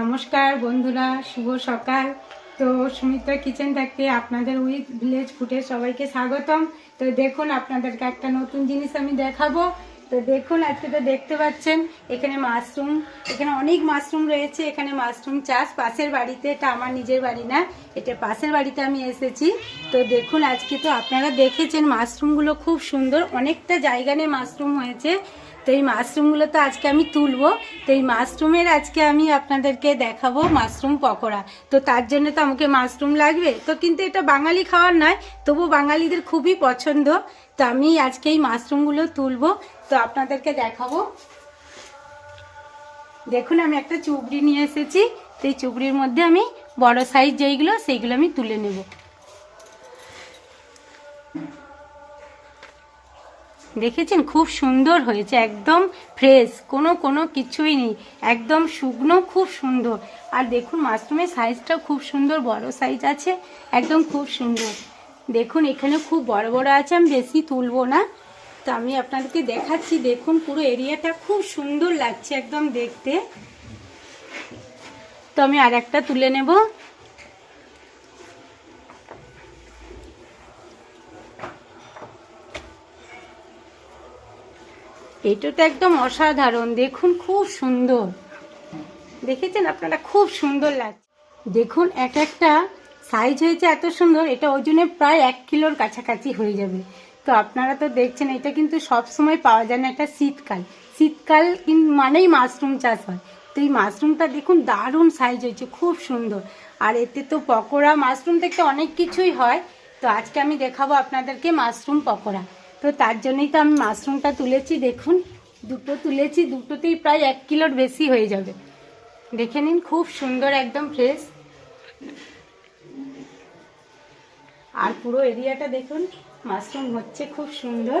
নমস্কার বন্ধুরা, শুভ সকাল। তো সুমিত্রা কিচেন থেকে আপনাদের উইথ ভিলেজ ফুটে সবাইকে স্বাগতম। তো দেখুন, আপনাদেরকে একটা নতুন জিনিস আমি দেখাবো। তো দেখুন, আজকে তো দেখতে পাচ্ছেন, এখানে মাশরুম, এখানে অনেক মাশরুম রয়েছে। এখানে মাশরুম চাষ পাশের বাড়িতে, এটা আমার নিজের বাড়ি না, এটা পাশের বাড়িতে আমি এসেছি। তো দেখুন, আজকে তো আপনারা দেখেছেন মাশরুমগুলো খুব সুন্দর, অনেকটা জায়গা নিয়ে মাশরুম হয়েছে। তো এই মাশরুমগুলো তো আজকে আমি তুলবো। তো এই মাশরুমের আজকে আমি আপনাদেরকে দেখাবো মাশরুম পকোড়া। তো তার জন্য তো আমাকে মাশরুম লাগবে। তো কিন্তু এটা বাঙালি খাওয়ার নয় তবু বাঙালিদের খুবই পছন্দ। তো আমি আজকে এই মাশরুমগুলো তুলবো। তো আপনাদেরকে দেখাবো। দেখুন, আমি একটা চুবড়ি নিয়ে এসেছি। তো এই চুবড়ির মধ্যে আমি বড় সাইজ যেইগুলো, সেইগুলো আমি তুলে নেব। দেখেছেন? খুব সুন্দর হয়েছে, একদম ফ্রেশ কোনো কোনো কিছুই নেই, একদম শুকনো, খুব সুন্দর। আর দেখুন মাশরুমের সাইজটাও খুব সুন্দর, বড় সাইজ আছে, একদম খুব সুন্দর। দেখুন, এখানে খুব বড় বড় আছে, আমি বেশি তুলবো না। তো আমি আপনাদেরকে দেখাচ্ছি, দেখুন, পুরো এরিয়াটা খুব সুন্দর লাগছে একদম দেখতে। তো আমি আর একটা তুলে নেব। এটা তো একদম অসাধারণ। দেখুন, খুব সুন্দর। দেখেছেন আপনারা? খুব সুন্দর লাগছে। দেখুন, এক একটা সাইজ হয়েছে এত সুন্দর, এটা ওজনে প্রায় এক কিলোর কাছাকাছি হয়ে যাবে। তো আপনারা তো দেখছেন, এটা কিন্তু সব সময় পাওয়া যায় না, এটা শীতকাল। শীতকাল মানেই মাশরুম চাষ হয়। তো এই মাশরুমটা দেখুন, দারুণ সাইজ হয়েছে, খুব সুন্দর। আর এতে তো পকোড়া, মাশরুম থেকে অনেক কিছুই হয়। তো আজকে আমি দেখাবো আপনাদেরকে মাশরুম পকোড়া। তো তার জন্যই তো আমি মাশরুমটা তুলেছি, দেখুন। দুটো তুলেছি, দুটোতেই প্রায় এক কিলোর বেশি হয়ে যাবে। দেখে নিন, খুব সুন্দর, একদম ফ্রেশ আর পুরো এরিয়াটা দেখুন, মাশরুম হচ্ছে খুব সুন্দর।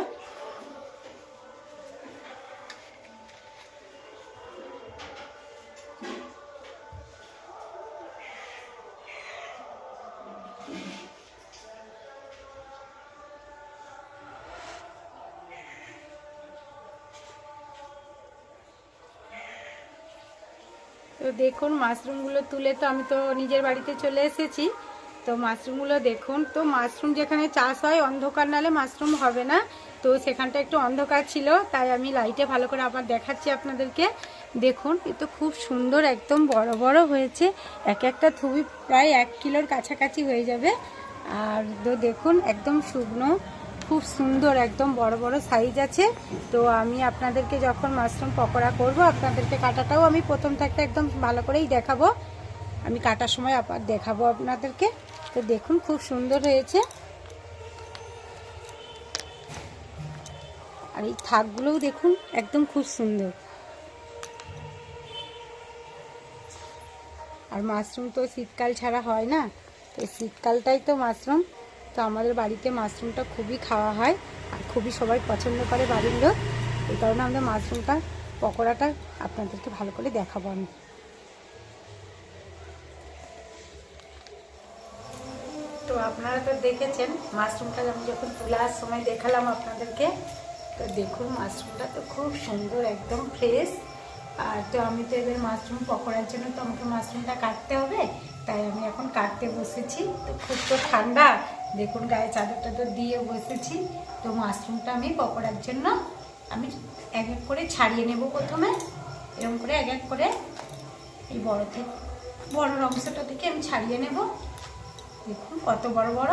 দেখুন, মাশরুমগুলো তুলে তো আমি তো নিজের বাড়িতে চলে এসেছি। তো মাশরুমগুলো দেখুন, তো মাশরুম যেখানে চাষ হয়, অন্ধকার নালে মাশরুম হবে না। তো সেখানটা একটু অন্ধকার ছিল, তাই আমি লাইটে ভালো করে আবার দেখাচ্ছি আপনাদেরকে। দেখুন, এ তো খুব সুন্দর, একদম বড় বড় হয়েছে। এক একটা থুবি প্রায় এক কিলোর কাছাকাছি হয়ে যাবে। আর তো দেখুন, একদম শুকনো। খুব সুন্দর, একদম বড় বড় সাইজ আছে। তো আমি আপনাদেরকে যখন মাশরুম পকোড়া করব, আপনাদেরকে কাটাটাও আমি প্রথম থাকতে একদম ভালো করেই দেখাবো। আমি কাটার সময় আবার দেখাবো আপনাদেরকে। তো দেখুন, খুব সুন্দর হয়েছে। আর এই থাকগুলোও দেখুন, একদম খুব সুন্দর। আর মাশরুম তো শীতকাল ছাড়া হয় না। তো শীতকালটাই তো মাশরুম তো আমাদের বাড়িতে মাশরুমটা খুবই খাওয়া হয় আর খুবই সবাই পছন্দ করে বাড়ির লোক। এই কারণে আমাদের মাশরুমটা পকোড়াটা আপনাদেরকে ভালো করে দেখাবো আমি। তো আপনারা তো দেখেছেন, মাশরুমটা আমি যখন তোলার সময় দেখালাম আপনাদেরকে, তো দেখুন মাশরুমটা তো খুব সুন্দর, একদম ফ্রেশ আর তো আমি তো এবার মাশরুম পকোড়ার জন্য তো আমাকে মাশরুমটা কাটতে হবে, তাই আমি এখন কাটতে বসেছি। তো খুব তো ঠান্ডা, দেখুন গায়ে চাদর টাদর দিয়ে বসেছি। তো মাশরুমটা আমি পকোড়ার জন্য আমি এক এক করে ছাড়িয়ে নেব প্রথমে। এরকম করে এক এক করে এই বড় থেকে, বড় অংশটা থেকে আমি ছাড়িয়ে নেব। দেখুন কত বড় বড়।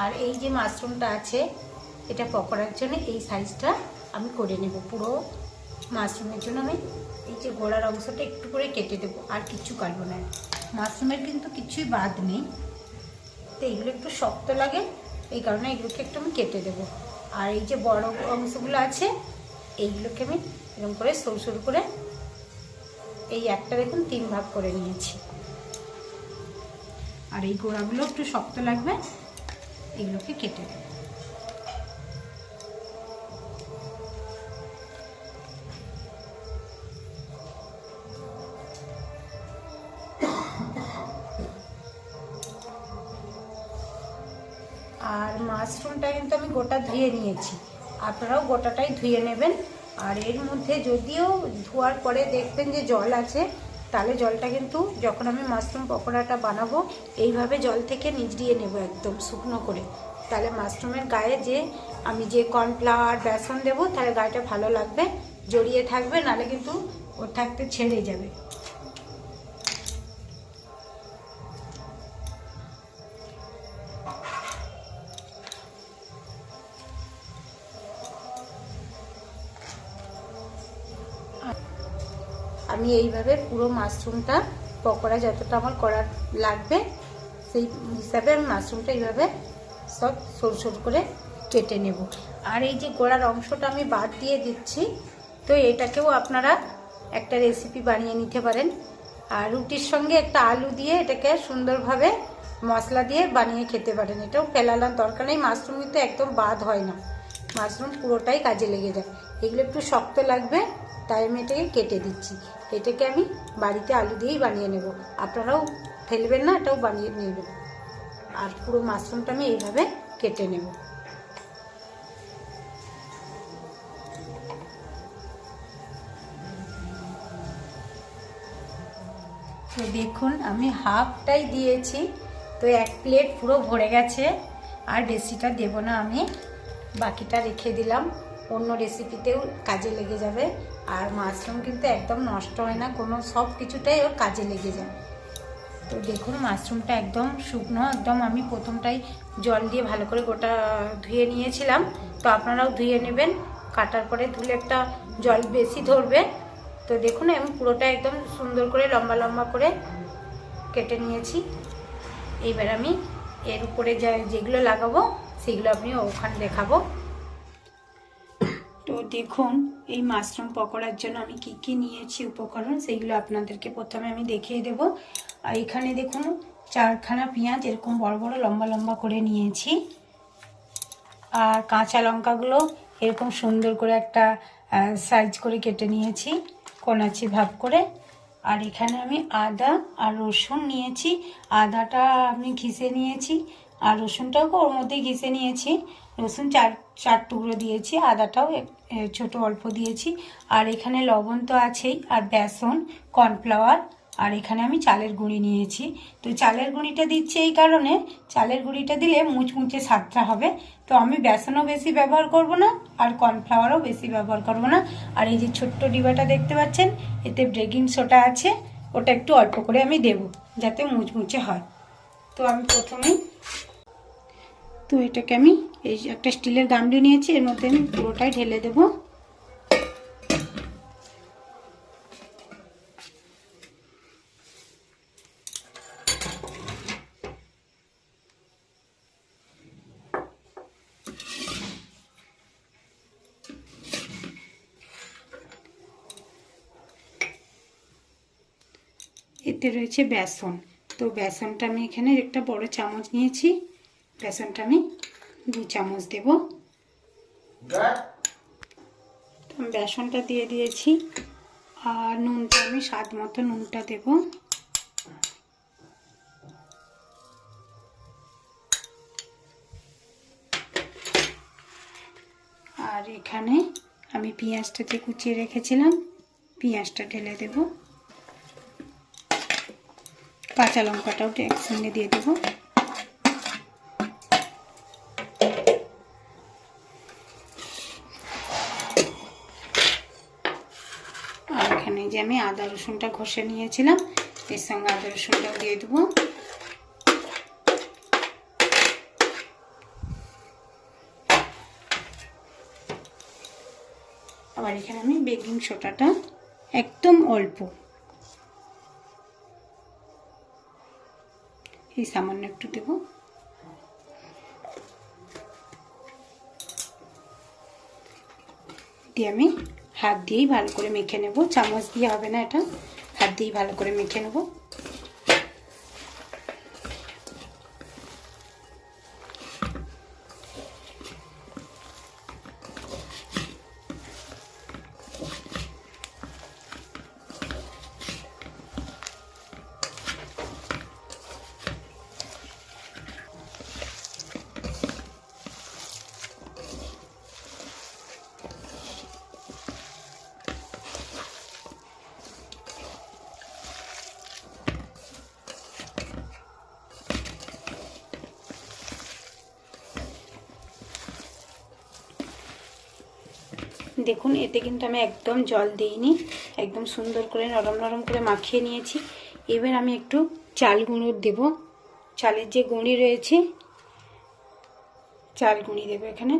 আর এই যে মাশরুমটা আছে, এটা পকোড়ার জন্য এই সাইজটা আমি করে নেব। পুরো মাশরুমের জন্য আমি এই যে গোড়ার অংশটা একটু করে কেটে দেবো, আর কিছু কাটবো না। মাশরুমের কিন্তু কিছুই বাদ নেই। তো এইগুলো একটু শক্ত লাগে, এই কারণে এগুলোকে একটু আমি কেটে দেবো। আর এই যে বড় অংশগুলো আছে, এইগুলোকে আমি এরকম করে সরু সরু করে এই একটা দেখুন তিন ভাগ করে নিয়েছি। আর এই গোড়াগুলো একটু শক্ত লাগবে এগুলোকে কেটে দেবো আর মাশরুমটা কিন্তু আমি গোটা ধুয়ে নিয়েছি। আপনারাও গোটাটাই ধুয়ে নেবেন। আর এর মধ্যে যদিও ধোয়ার পরে দেখবেন যে জল আছে তাহলে জলটা কিন্তু যখন আমি মাশরুম পকোড়াটা বানাবো, এইভাবে জল থেকে নিজড়িয়ে নেব একদম শুকনো করে। তাহলে মাশরুমের গায়ে যে আমি যে কর্নফ্লাওয়ার, বেসন দেবো, তাহলে গায়েটা ভালো লাগবে, জড়িয়ে থাকবে নালে কিন্তু ওর থাকতে ছেড়ে যাবে। আমি এইভাবে পুরো মাশরুমটা পকোড়া যতটা আমার করার লাগবে, সেই হিসাবে আমি মাশরুমটা এইভাবে সব সরু সরু করে কেটে নেব। আর এই যে গোড়ার অংশটা আমি বাদ দিয়ে দিচ্ছি, তো এটাকেও আপনারা একটা রেসিপি বানিয়ে নিতে পারেন। আর রুটির সঙ্গে একটা আলু দিয়ে এটাকে সুন্দরভাবে মশলা দিয়ে বানিয়ে খেতে পারেন। এটাও ফেলালার দরকার নেই, মাশরুম কিন্তু একদম বাদ হয় না। মাশরুম পুরোটাই কাজে লেগে যায়। এগুলো একটু শক্ত লাগবে, তাই আমি এটাকে কেটে দিচ্ছি। এটাকে আমি বাড়িতে আলু দিয়েই বানিয়ে নেব। আপনারাও ফেলবেন না, এটাও বানিয়ে নেবেন। আর পুরো মাশরুমটা আমি এইভাবে কেটে নেব। তো দেখুন, আমি হাফটাই দিয়েছি, তো এক প্লেট পুরো ভরে গেছে। আর বেশিটা দেব না আমি, বাকিটা রেখে দিলাম। অন্য রেসিপিতেও কাজে লেগে যাবে। আর মাশরুম কিন্তু একদম নষ্ট হয় না, কোনো সব কিছুটাই ওর কাজে লেগে যায়। তো দেখুন, মাশরুমটা একদম শুকনো, একদম আমি প্রথমটাই জল দিয়ে ভালো করে গোটা ধুয়ে নিয়েছিলাম। তো আপনারাও ধুয়ে নেবেন, কাটার পরে ধুলে একটা জল বেশি ধরবে। তো দেখুন, আমি পুরোটা একদম সুন্দর করে লম্বা লম্বা করে কেটে নিয়েছি। এইবার আমি এর উপরে যা যেগুলো লাগাবো, সেগুলো আপনি ওখানে দেখাবো। দেখুন, এই মাশরুম পকোড়ার জন্য আমি কি কি নিয়েছি উপকরণ সেইগুলো আপনাদেরকে প্রথমে আমি দেখিয়ে দেব। আর এখানে দেখুন, চারখানা পেঁয়াজ, এরকম বড় বড়, লম্বা লম্বা করে নিয়েছি। আর কাঁচা লঙ্কাগুলো এরকম সুন্দর করে একটা সাইজ করে কেটে নিয়েছি, কোনাচি ভাব করে। আর এখানে আমি আদা আর রসুন নিয়েছি। আদাটা আমি ঘিসে নিয়েছি, আর রসুনটাও ওর মধ্যে ঘিসে নিয়েছি। রসুন চার চার টুকরো দিয়েছি, আদাটাও ছোট অল্প দিয়েছি। আর এখানে লবণ তো আছেই, আর বেসন, কর্নফ্লাওয়ার, আর এখানে আমি চালের গুঁড়ি নিয়েছি। তো চালের গুঁড়িটা দিচ্ছি এই কারণে, চালের গুঁড়িটা দিলে মুচমুচে স্বাদটা হবে। তো আমি বেসনও বেশি ব্যবহার করব না, আর কর্নফ্লাওয়ারও বেশি ব্যবহার করব না। আর এই যে ছোট্ট ডিবাটা দেখতে পাচ্ছেন, এতে বেকিং সোডা আছে, ওটা একটু অল্প করে আমি দেব, যাতে মুচমুচে হয়। তো আমি প্রথমেই তো এটাকে আমি এই একটা স্টিলের গামলি নিয়েছি, এর মধ্যে আমি পুরোটাই ঢেলে দেব। এতে রয়েছে বেসন। তো বেসনটা আমি এখানে একটা বড় চামচ নিয়েছি। বেসনটা আমি দু চামচ দেব। বেসনটা দিয়ে দিয়েছি। আর নুনটা আমি স্বাদ মতো নুনটা দেব। আর এখানে আমি পেঁয়াজটা যে কুচিয়ে রেখেছিলাম। পেঁয়াজটা ঢেলে দেব। কাঁচা লঙ্কাটাও একসঙ্গে দিয়ে দেবো আর এখানে যে আমি আদা রসুনটা ঘষে নিয়েছিলাম। এর সঙ্গে আদা রসুনটাও দিয়ে দেবো। আবার এখানে আমি বেকিং সোডাটা একদম অল্প। এই সামান্য একটু দেবো। দিয়ে আমি হাত দিয়েই ভালো করে মেখে নেব। চামচ দিয়ে হবে না এটা। হাত দিয়েই ভালো করে মেখে নেব। দেখুন, এতে কিন্তু আমি একদম জল দিইনি, একদম সুন্দর করে নরম নরম করে মাখিয়ে নিয়েছি। এবার আমি একটু চাল গুঁড়ো দেব। চালের যে গুঁড়ি রয়েছে, চাল গুঁড়ি দেবো এখানে।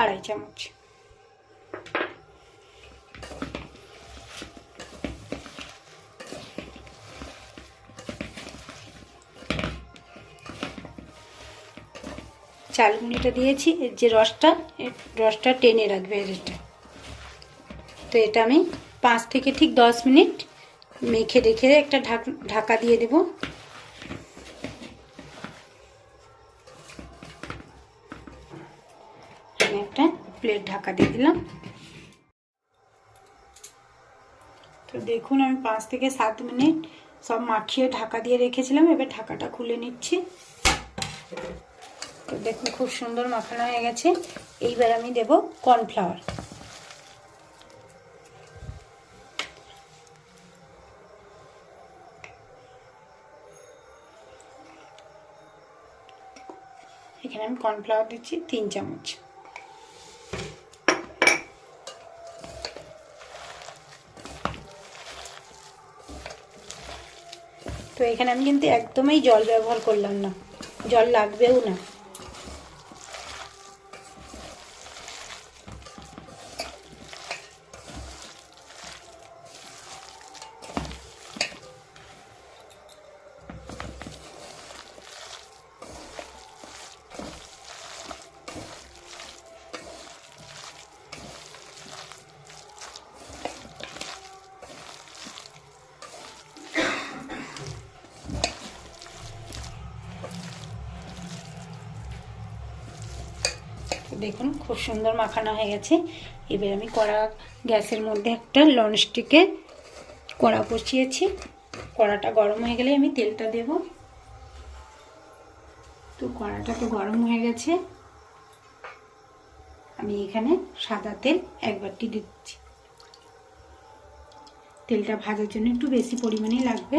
আড়াই চামচ। চালগুনিটা দিয়েছি যে রসটা রসটা টেনে রাখবে এটা। তো এটা আমি পাঁচ থেকে ঠিক দশ মিনিট মেখে রেখে একটা ঢাক, ঢাকা দিয়ে দেব। আমি একটা প্লেট ঢাকা দিয়ে দিলাম। তো দেখুন, আমি পাঁচ থেকে সাত মিনিট সব মাখিয়ে ঢাকা দিয়ে রেখেছিলাম, এবার ঢাকাটা খুলে নিচ্ছি। তো দেখুন, খুব সুন্দর মাখানো হয়ে গেছে। এইবার আমি দেব কর্নফ্লাওয়ার। এখানে আমি কর্নফ্লাওয়ার দিচ্ছি তিন চামচ। তো এখানে আমি কিন্তু একদমই জল ব্যবহার করলাম না। জল লাগবেও না। দেখুন, খুব সুন্দর মাখানো হয়ে গেছে। এবার আমি কড়া গ্যাসের মধ্যে একটা লনস্টিকে কড়া বসিয়েছি। কড়াটা গরম হয়ে গেলে আমি তেলটা দেব। তো কড়াটা তো গরম হয়ে গেছে। আমি এখানে সাদা তেল এক বাটি দিচ্ছি। তেলটা ভাজার জন্য একটু বেশি পরিমাণেই লাগবে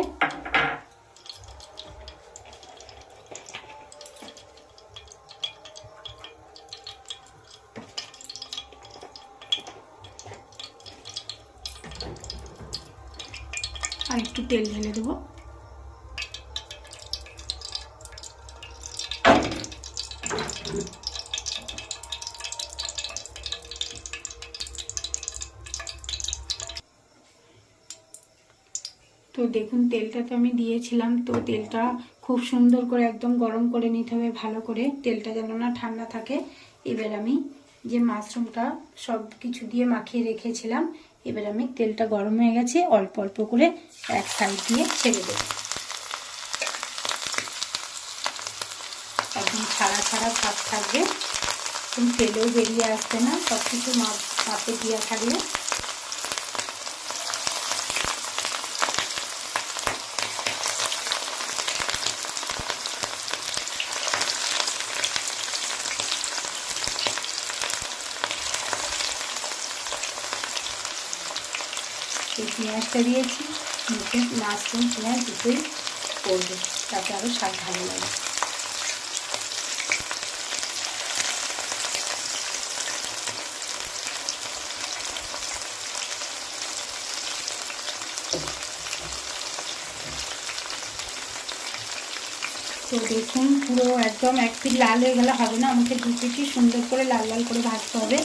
আর একটু তেল ঢেলে দেবো। তো দেখুন, তেলটা তো আমি দিয়েছিলাম, তো তেলটা খুব সুন্দর করে একদম গরম করে নিতে হবে, ভালো করে। তেলটা যেন না ঠান্ডা থাকে। এবার আমি যে মাশরুমটা সব কিছু দিয়ে মাখিয়ে রেখেছিলাম এবার আমি তেলটা গরম হয়ে গেছে, অল্প অল্প করে এক সাইড দিয়ে ছেড়ে দেব। একদম ছাড়া ছাড়া ভাত থাকবে। তেলেও বেরিয়ে আসবে না সব কিছু মাপে দিয়ে থাকলে পেঁয়াজটা দিয়েছি, মুখে মাশরুম পেঁয়াজ দুটোই করবে, তাতে আরও স্বাদ ভালো লাগে। তো দেখুন, পুরো একদম এক পিট লাল হয়ে গেলে হবে না, আমাকে দু পিটি সুন্দর করে লাল লাল করে ভাজতে হবে।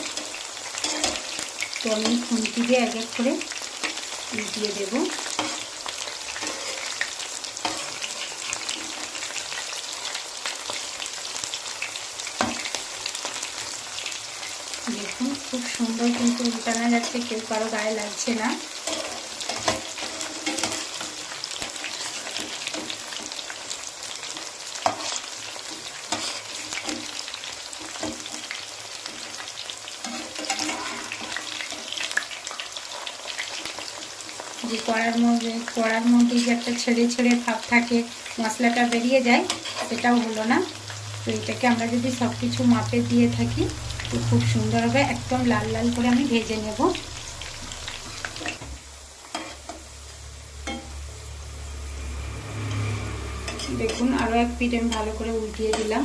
তো আমি খুন্তি দিয়ে এক এক করে দিয়ে দেব। দেখুন খুব সুন্দর কিন্তু উল্টানো যাচ্ছে কেউ কারও গায়ে লাগছে না যে কড়ার মধ্যে কড়ার মধ্যে যে একটা ছেড়ে ছেড়ে ভাব থাকে, মশলাটা বেরিয়ে যায়, সেটাও হলো না। তো এটাকে আমরা যদি সব কিছু মাপে দিয়ে থাকি, তো খুব সুন্দর হবে। একদম লাল লাল করে আমি ভেজে নেব। দেখুন, আরও এক পিঠ আমি ভালো করে উল্টিয়ে দিলাম।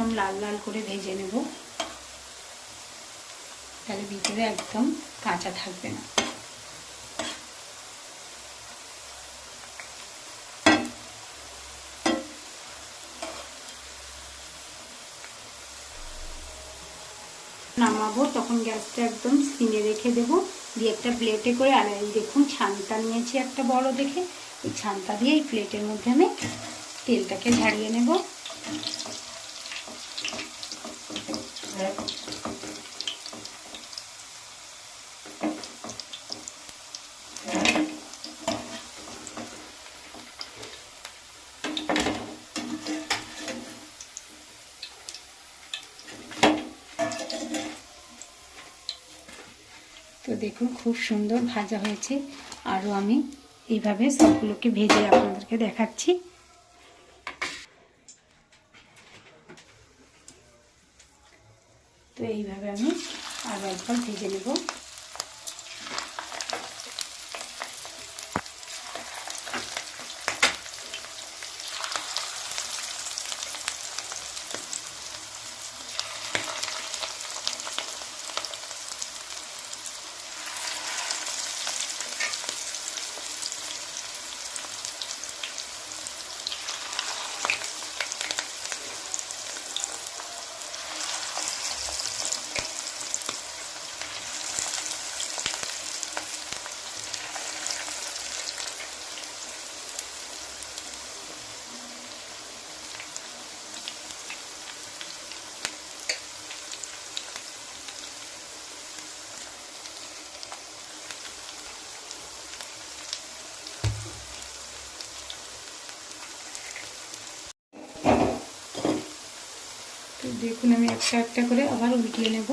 একদম লাল লাল করে ভেজে নেব। তাহলে ভিতরে একদম কাঁচা থাকবে না। নামাবো, তখন গ্যাসটা একদম সিমে রেখে দেবো। দিয়ে একটা প্লেটে করে আর দেখুন ছানটা নিয়েছি একটা বড় দেখে। ওই ছানটা দিয়ে এই প্লেটের মধ্যে আমি তেলটাকে ঝাড়িয়ে নেব তো দেখুন, খুব সুন্দর ভাজা হয়েছে। আরও আমি এইভাবে সবগুলোকে ভেজে আপনাদেরকে দেখাচ্ছি। তো এইভাবে আমি আরও একবার ভেজে নেব তো দেখুন আমি একটা একটা করে আবার উল্টিয়ে নেব।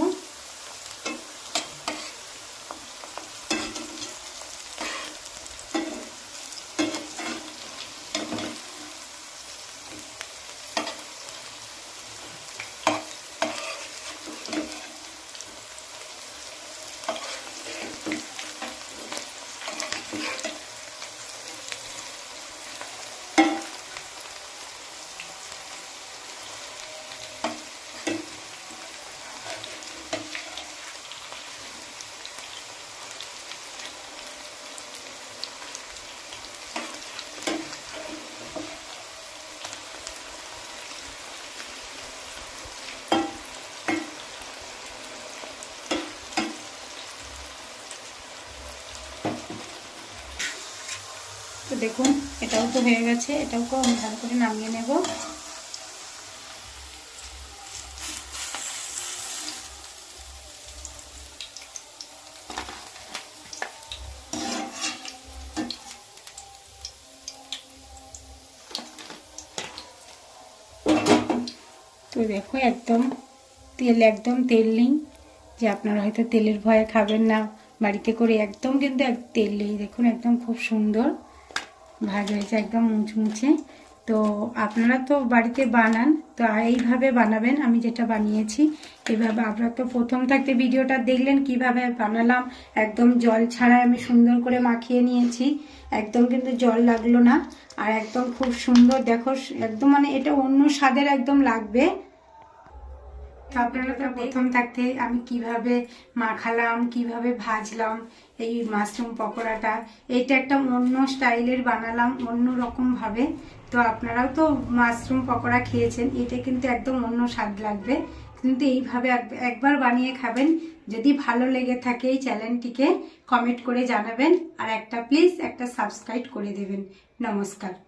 দেখুন, এটাও তো হয়ে গেছে এটাও আমি ভালো করে নামিয়ে নেব। তো দেখো, একদম তেল একদম তেল নেই, যে আপনারা হয়তো তেলের ভয়ে খাবেন না, বাড়িতে করে একদম কিন্তু তেল নেই, দেখুন, একদম খুব সুন্দর। ভাজা হয়েছে, একদম মুচমুচে। তো আপনারা তো বাড়িতে বানান, তো এইভাবে বানাবেন, আমি যেটা বানিয়েছি এইভাবে আপনারা তো প্রথম থাকতে ভিডিওটা দেখলেন, কীভাবে বানালাম, একদম জল ছাড়া আমি সুন্দর করে মাখিয়ে নিয়েছি। একদম কিন্তু জল লাগল না, আর একদম খুব সুন্দর, দেখো, একদম মানে এটা অন্য স্বাদের একদম লাগবে। তো আপনারা তো প্রথম থাকতে আমি কীভাবে মাখালাম কীভাবে ভাজলাম এই মাশরুম পকোড়াটা এটা একটা অন্য স্টাইলের বানালাম অন্য রকম ভাবে। তো আপনারাও তো মাশরুম পকোড়া খেয়েছেন এটা কিন্তু একদম অন্য স্বাদ লাগবে। কিন্তু এইভাবে এক- একবার বানিয়ে খাবেন। যদি ভালো লেগে থাকে এই চ্যানেলটিকে কমেন্ট করে জানাবেন। আর একটা প্লিজ একটা সাবস্ক্রাইব করে দেবেন। নমস্কার।